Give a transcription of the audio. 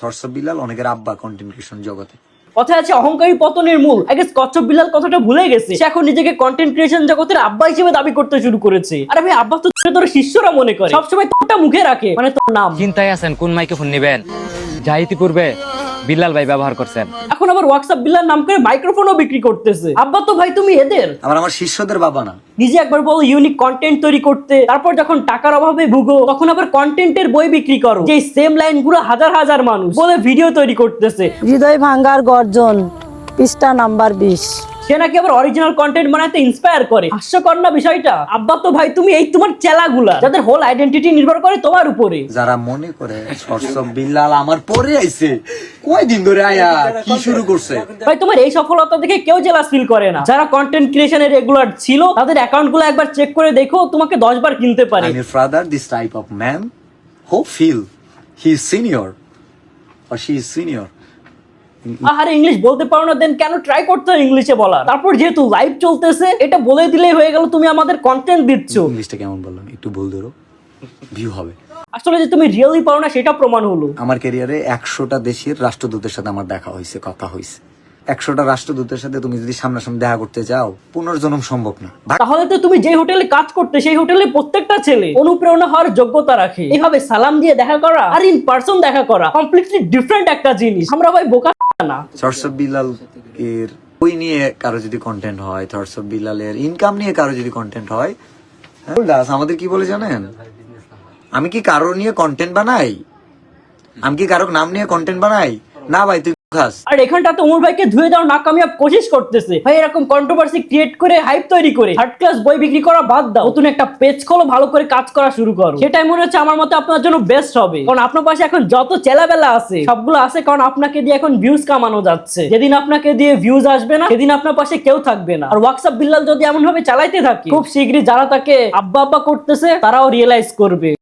থর্স বিলাল অনেকের আব্বা content creation জগতে। কথা আছে অহংকারী পতনের মূল। আগে কচ্ছপ বিলাল কথাটা ভুলে গেছে। সে এখন নিজেকে কন্টেন্ট ক্রিয়েশন জগতের আব্বা হিসেবে দাবি করতে শুরু করেছে। আরে ভাই আব্বা তো তোর শিষ্যরা মনে করে। সবসময় তোরটা মুখে রাখে। মানে তোর নাম। চিন্তায় আছেন কোন মাইকে ফোন নেবেন? যাইতে ইতিপূর্বে বিল্লাল ভাই ব্যবহার করছেন। এখন আবার হোয়াটসঅ্যাপ বিল্লাল নাম করে মাইক্রোফোনও বিক্রি করতেছে। আব্বা তো ভাই তুমি এদের? আমার আমার শিষ্যদের বাবা না। নিজে একবার বলো ইউনিক কন্টেন্ট তৈরি করতে। তারপর যখন টাকার অভাবে ভুগো তখন আবার কন্টেন্টের বই বিক্রি করো। যে সেম লাইনগুলো হাজার হাজার মানুষ বলে ভিডিও তৈরি করতেছে। হৃদয় ভাঙ্গার গর্জন পৃষ্ঠা নাম্বার বিশ। সে নাকি আবার অরিজিনাল কন্টেন্ট বানাতে ইন্সপায়ার করে। হাস্যকর না বিষয়টা। আব্বা তো ভাই তুমি এই তোমার চেলাগুলা যাদের হোল আইডেন্টিটি নির্ভর করে তোমার উপরে। যারা মনে করে থর্স বিলাল আমার পরে আইছে। কয়দিন ধরে আয়া কি শুরু করছে? ভাই তোমার এই সফলতা দেখে কেউ জেলাস ফিল করে না। যারা কন্টেন্ট ক্রিয়েশনে রেগুলার ছিল তাদের অ্যাকাউন্টগুলো একবার চেক করে দেখো তোমাকে দশ বার কিনতে পারে। Your father, this type of man who feel he is senior or she আহারে ইংলিশ বলতে পারো না দেন কেন ট্রাই করতে হয় ইংলিশে বলা তারপর যেহেতু লাইভ চলতেছে এটা বলে দিলেই হয়ে গেল তুমি আমাদের কন্টেন্ট দিচ্ছ। ইংলিশটা কেমন বললাম একটু ভুল ধরো। ভিউ হবে। আসলে যে তুমি রিয়েলি পারো না সেটা প্রমাণ হলো। আমার ক্যারিয়ারে একশোটা দেশের রাষ্ট্রদূতের সাথে আমার দেখা হয়েছে কথা হয়েছে। একশোটা রাষ্ট্রদূতের সাথে তুমি যদি সামনাসামনি দেখা করতে যাও পুনর্জন্ম সম্ভব না। তাহলে তো তুমি যে হোটেলে কাজ করতে সেই হোটেলে প্রত্যেকটা ছেলে অনুপ্রেরণা হওয়ার যোগ্যতা রাখে। এইভাবে সালাম দিয়ে দেখা করা আর ইন পার্সন দেখা করা কমপ্লিটলি ডিফারেন্ট একটা জিনিস। আমরা ভাই বোকা থটস বিলাল বই নিয়ে কারও যদি কন্টেন্ট হয় অফ বিলালের ইনকাম নিয়ে কারও যদি কন্টেন্ট হয় হ্যাঁ, দাস আমাদের কি বলে জানেন? আমি কি কারও নিয়ে কন্টেন্ট বানাই? আমি কি কারও নাম নিয়ে কন্টেন্ট বানাই? না ভাই তুই খাস আর এখানটাতে ওমর ভাইকে ধুয়ে দেওয়ার নাকামিয়াব কোশিশ করতেছে। ভাই, এরকম কন্ট্রোভার্সি ক্রিয়েট করে হাইপ তৈরি করে থার্ড ক্লাস বই বিক্রি করা বাদ দাও। নতুন একটা পেজ খোলো, ভালো করে কাজ করা শুরু করো। সেটাই মনে হচ্ছে আমার মতে আপনার জন্য বেস্ট হবে। কারণ আপনার পাশে এখন যত চেলাবেলা আছে, সবগুলো আছে, কারণ আপনাকে দিয়ে এখন ভিউজ কামানো যাচ্ছে। যেদিন আপনাকে দিয়ে ভিউজ আসবে না, সেদিন আপনার পাশে কেউ থাকবে না। আর হোয়াটসঅ্যাপ বিল্লাল যদি এমন ভাবে চালাইতে থাকে, খুব শীঘ্রই যারা তাকে আব্বা আব্বা করতেছে, তারাও রিয়েলাইজ করবে।